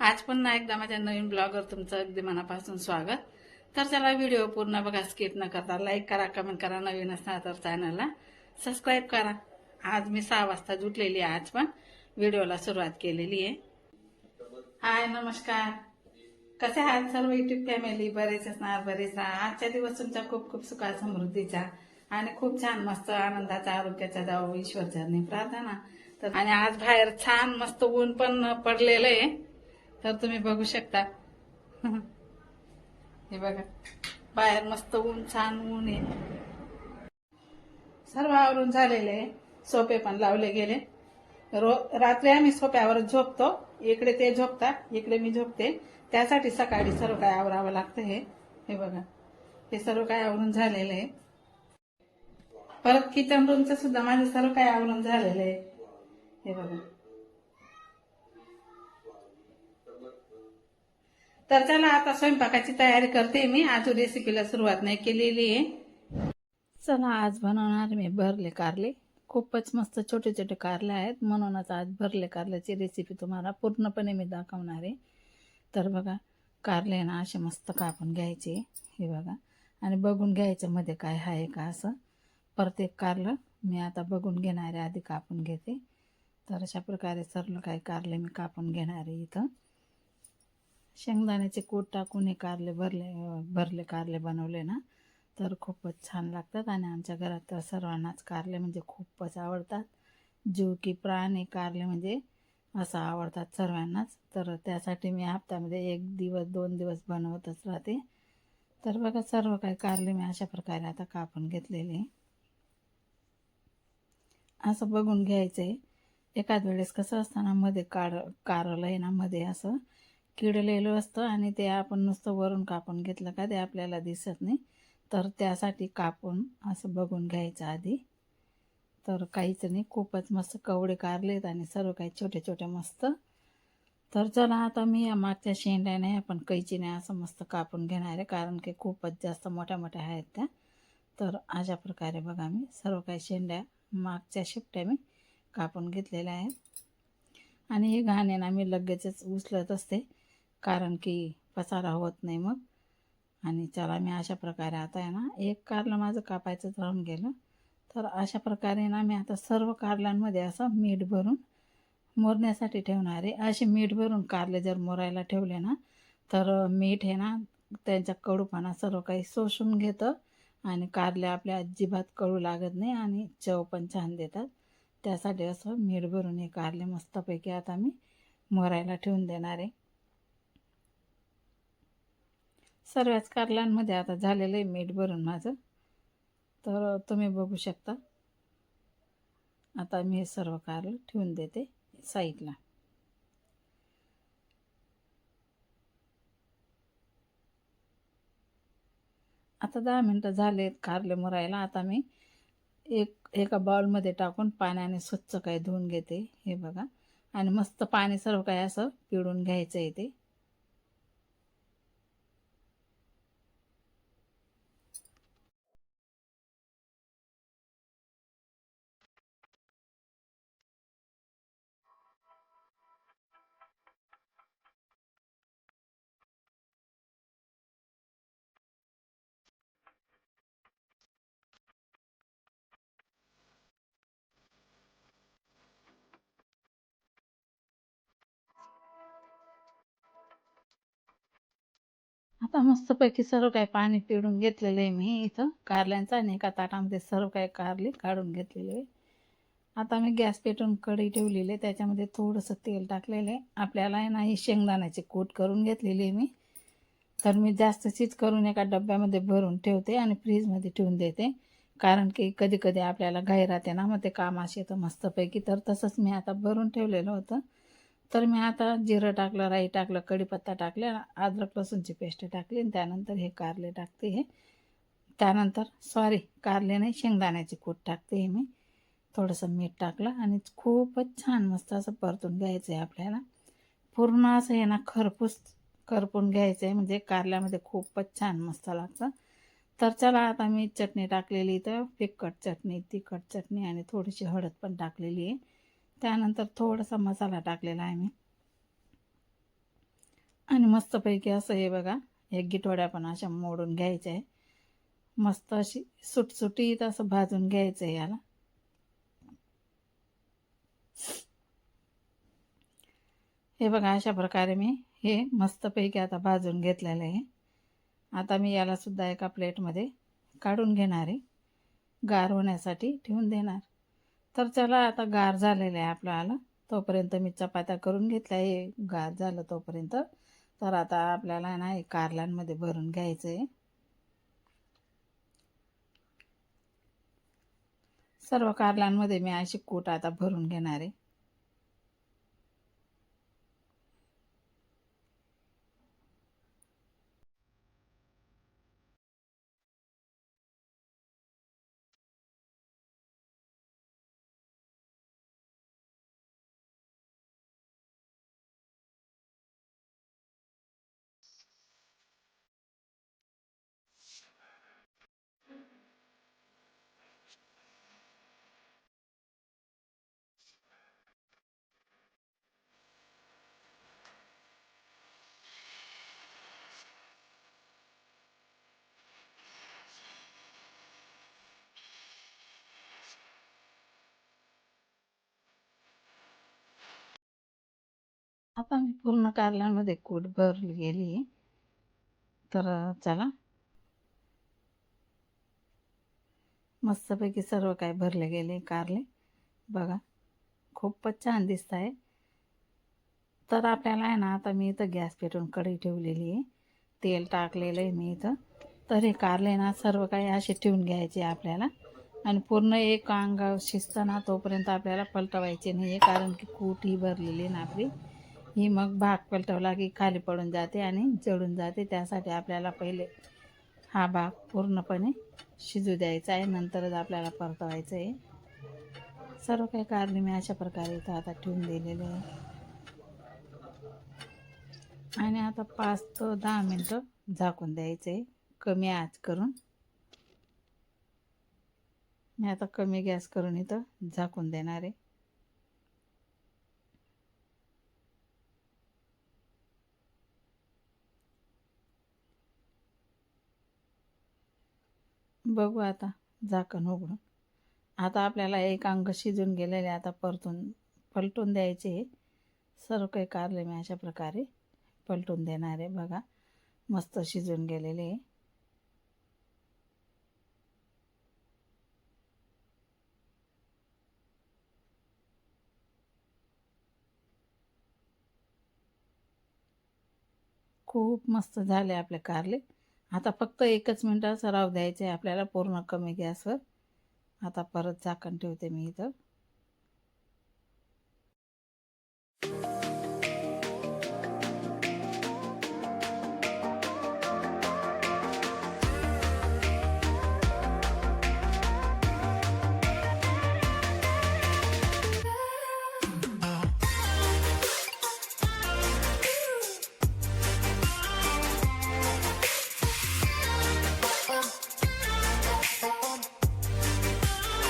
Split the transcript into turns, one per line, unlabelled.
आज पुन्हा एकदा माझ्या नवीन ब्लॉगवर तुमचं अगदी मनापासून स्वागत. तर चला व्हिडिओ पूर्ण बघा स्किप न करता लाईक करा कमेंट करा नवीन असणार तर चॅनलला सबस्क्राईब करा. आज मी सहा वाजता जुटलेली आहे आज पण व्हिडिओला सुरुवात केलेली आहे. हाय नमस्कार. कसे आहात सर्व युट्यूब फॅमिली बरेच असणार बरेच राहा. आजच्या दिवस तुमच्या खूप खूप सुखा समृद्धीचा आणि खूप छान मस्त आनंदाचा आरोग्याचा जाऊ ईश्वर चरणी प्रार्थना. तर आणि आज बाहेर छान मस्त ऊन पण पडलेलं आहे. तर तुम्ही बघू शकता. हे बघा. बाहेर मस्त ऊन छान ऊन आहे. सर्व आवरून झालेले आहे सोपे पण लावले गेले. रो रात्री आम्ही सोप्यावर झोपतो. इकडे ते झोपतात इकडे मी झोपते. त्यासाठी सकाळी सर्व काय आवरावं लागतं हे? हे बघा. हे सर्व काय आवरून झालेलं. आहे परत किचन रूमचं सुद्धा माझं सर्व काय आवरून झालेलं आहे. हे बघा. तर चला आता स्वयंपाकाची तयारी करते मी. आज रेसिपीला सुरुवात नाही केलेली आहे. चला आज बनवणार मी भरले कारले. खूपच मस्त छोटे छोटे कारले आहेत. म्हणूनच आज भरले कारल्याची रेसिपी तुम्हाला पूर्णपणे मी दाखवणार आहे. तर बघा कारले ना असे मस्त कापून घ्यायचे. हे बघा. आणि बघून घ्यायचं मध्ये काय आहे का असं. प्रत्येक कारलं मी आता बघून घेणारे आधी कापून घेते. तर अशा प्रकारे सर्व काही कारले मी कापून घेणार आहे इथं. शेंगदाण्याचे कूट टाकून हे कारले भरले भरले कारले बनवले ना तर खूपच छान लागतात. आणि आमच्या घरात तर सर्वांनाच कारले म्हणजे खूपच आवडतात. जीव की प्राण हे कारले म्हणजे असं आवडतात सर्वांनाच. तर त्यासाठी मी हप्त्यामध्ये एक दिवस दोन दिवस बनवतच राहते. तर बघा सर्व काही कारले मी अशा प्रकारे आता कापून घेतलेले. असं बघून घ्यायचं आहे एखाद वेळेस कसं असताना मध्ये कार कारलं आहे ना मध्ये असं किडलेलं असतं आणि ते आपण नुसतं वरून कापून घेतलं का ते आपल्याला दिसत नाही. तर त्यासाठी कापून असं बघून घ्यायचं आधी. तर काहीच नाही खूपच मस्त कवडे कारलेत आणि सर्व काही छोटे छोटे मस्त. तर चला आता मी या मागच्या शेंड्या नाही आपण कैचीने असं मस्त कापून घेणार आहे कारण की खूपच जास्त मोठ्या मोठ्या आहेत त्या. तर अशा प्रकारे बघा मी सर्व काही शेंड्या मागच्या शिपट्या मी कापून घेतलेल्या आहेत. आणि हे घाणे ना मी लगेचच उचलत असते. कारण की पसारा होत नाही मग. आणि चला मी अशा प्रकारे आता आहे ना एक कारलं माझं कापायचंच राहून गेलं. तर अशा प्रकारे ना मी आता सर्व कारल्यांमध्ये असं मीठ भरून मोरण्यासाठी ठेवणार. आहे असे मीठ भरून कारले जर मोरायला ठेवले ना तर मीठ हे ना त्यांचा कडूपणा सर्व काही शोषून घेतं. आणि कारले आपल्या अजिबात कळू लागत नाही आणि चव पण छान देतात. त्यासाठी असं मीठ भरून हे कारले मस्तपैकी आता मी मोरायला ठेवून देणार आहे. सर्वच कारल्यांमध्ये आता झालेलं आहे मीठ भरून माझं. तर तुम्ही बघू शकता. आता मी हे सर्व कारलं ठेवून देते साईडला. आता दहा मिनटं झालेत कारले मुरायला. आता मी एक एका बाउलमध्ये टाकून पाण्याने स्वच्छ काय धुवून घेते हे बघा. आणि मस्त पाणी सर्व काही असं पिळून घ्यायचं आहे ते. आता मस्तपैकी सर्व काही पाणी पिळून घेतलेलं आहे मी इथं. कारल्यांचं आणि एका ताटामध्ये सर्व काही कारले काढून घेतलेले आहे. आता मी गॅस पेटून कढी ठेवलेली आहे. त्याच्यामध्ये थोडंसं तेल टाकलेलं आहे. आपल्याला आहे ना ही शेंगदाण्याची कूट करून घेतलेली आहे मी. तर मी जास्तचीच करून एका डब्यामध्ये भरून ठेवते आणि फ्रीजमध्ये ठेवून देते. कारण की कधी कधी आपल्याला घाई राहते ना मग ते कामाशी येतं मस्तपैकी. तर तसंच मी आता भरून ठेवलेलं होतं. तर मी आता जिरं टाकलं राई टाकलं कढीपत्ता टाकले अद्रक लसूणची पेस्ट टाकली आणि त्यानंतर हे कारले टाकते हे. त्यानंतर सॉरी कारले नाही शेंगदाण्याची कूट टाकते हे मी. थोडंसं मीठ टाकलं आणि खूपच छान मस्त असं परतून घ्यायचं आहे आपल्याला. पूर्ण असं हे ना खरपूस करपून घ्यायचं आहे म्हणजे कारल्यामध्ये खूपच छान मस्त लागतं. तर चला आता मी चटणी टाकलेली तर फिकट चटणी तिखट चटणी आणि थोडीशी हळद पण टाकलेली आहे. त्यानंतर थोडासा मसाला टाकलेला आहे मी. आणि मस्तपैकी असं हे बघा एक गिठोड्या पण अशा मोडून घ्यायच्या आहे. मस्त अशी सुटसुटीत असं भाजून घ्यायचं आहे याला. हे बघा अशा प्रकारे मी हे मस्तपैकी आता भाजून घेतलेलं आहे. आता मी याला सुद्धा एका प्लेटमध्ये काढून घेणार आहे. गार होण्यासाठी ठेवून देणार. तर चला आता गार झालेलं आहे आपलं आलं तोपर्यंत मी चपात्या करून घेतल्या हे गार झालं तोपर्यंत. तर आता आपल्याला ना हे कारल्यांमध्ये भरून घ्यायचं आहे सर्व कारल्यांमध्ये मी अशी कूट आता भरून घेणार आहे. आता मी पूर्ण कारल्यामध्ये कूट भरली गेली. तर चला. मस्तपैकी सर्व काय भरले गेले कारले. बघा खूपच छान दिसत आहे तर आपल्याला आहे ना आता मी इथं गॅस पेटवून कढई ठेवलेली आहे. तेल टाकलेलं आहे मी इथं. तर हे कारले ना सर्व काही असे ठेवून घ्यायचे आपल्याला. आणि पूर्ण एक अंगावर शिजतं ना तोपर्यंत आपल्याला पलटवायचे नाही आहे कारण की कूट ही भरलेली आहे ना आपली. ही मग भाग पलटवला की खाली पडून जाते आणि जळून जाते. त्यासाठी आपल्याला पहिले हा भाग पूर्णपणे शिजू द्यायचा आहे. नंतरच आपल्याला परतवायचं आहे. सर्व काही कारणे मी अशा प्रकारे इथं आता ठेवून दिलेले आहे. आणि आता पाच ते दहा मिनटं झाकून द्यायचं आहे. कमी आच करून. मी आता कमी गॅस करून इथं झाकून देणार आहे. बघू आता झाकण उघडून. आता आपल्याला एक अंग शिजून गेलेले आता परतून पलटून द्यायचे. सर्व काही कारले मी अशा प्रकारे पलटून देणार आहे. बघा मस्त शिजून गेलेले खूप मस्त झाले आपले कारले. आता फक्त एकच मिनटं सराव द्यायचा आहे आपल्याला पूर्ण कमी गॅसवर. आता परत झाकण ठेवते मी इथं.